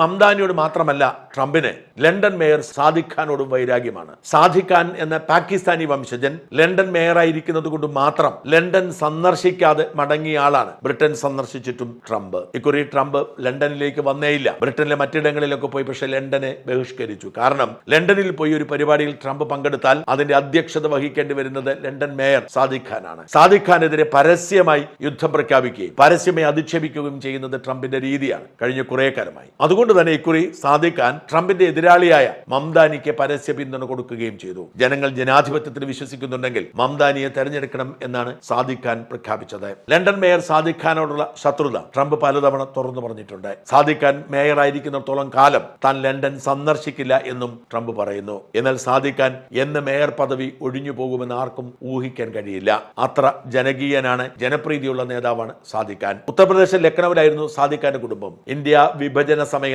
മംദാനിയോട് മാത്രമല്ല ട്രംപിന് London mayor Sadiq ഖാനോടും വൈരാഗ്യമാണ്. സാദിഖ് ഖാൻ എന്ന പാകിസ്ഥാനി വംശജൻ ലണ്ടൻ മേയറായിരിക്കുന്നത് കൊണ്ട് മാത്രം ലണ്ടൻ സന്ദർശിക്കാതെ മടങ്ങിയ ആളാണ്. ബ്രിട്ടൻ സന്ദർശിച്ചിട്ടും ട്രംപ്. ഇക്കുറി ട്രംപ് ലണ്ടനിലേക്ക് വന്നേയില്ല. ബ്രിട്ടനിലെ മറ്റിടങ്ങളിലൊക്കെ പോയി പക്ഷെ ലണ്ടനെ ബഹിഷ്കരിച്ചു. കാരണം ലണ്ടനിൽ പോയി ഒരു പരിപാടിയിൽ ട്രംപ് പങ്കെടുത്താൽ അതിന്റെ അധ്യക്ഷത വഹിക്കേണ്ടി വരുന്നത് ലണ്ടൻ മേയർ സാദിഖ് ഖാനാണ്. സാദിഖ് ഖാനെതിരെ പരസ്യമായി യുദ്ധം പ്രഖ്യാപിക്കുകയും പരസ്യമായി അധിക്ഷേപിക്കുകയും ചെയ്യുന്നത് ട്രംപിന്റെ രീതിയാണ്. കഴിഞ്ഞ കുറെ കാലമായി. അതുകൊണ്ട് തന്നെ ഇക്കുറി സാദിഖ് ഖാൻ ട്രംപിന്റെ എതിരാളിയായ മംദാനിക്ക് പരസ്യ പിന്തുണ കൊടുക്കുകയും ചെയ്തു. ജനങ്ങൾ ജനാധിപത്യത്തിൽ വിശ്വസിക്കുന്നുണ്ടെങ്കിൽ മംദാനിയെ തെരഞ്ഞെടുക്കണം എന്നാണ് സാദിഖ് ഖാൻ പ്രഖ്യാപിച്ചത്. ലണ്ടൻ മേയർ സാദിഖ് ഖാനോടുള്ള ശത്രുത ട്രംപ് പലതവണ തുറന്നു പറഞ്ഞിട്ടുണ്ട്. സാദിഖ് ഖാൻ മേയറായിരിക്കുന്നിടത്തോളം കാലം താൻ ലണ്ടൻ സന്ദർശിക്കില്ല എന്നും ട്രംപ് പറയുന്നു. എന്നാൽ സാദിഖ് ഖാൻ എന്ന് മേയർ പദവി ഒഴിഞ്ഞു പോകുമെന്ന് ആർക്കും ഊഹിക്കാൻ കഴിയില്ല. അത്ര ജനകീയനാണ് ജനപ്രീതിയുള്ള നേതാവാണ് സാദിഖ് ഖാൻ ഉത്തർപ്രദേശിൽ ലക്നൌവിലായിരുന്നു സാദിഖ് ഖാന്റെ കുടുംബം. ഇന്ത്യ വിഭജന സമയം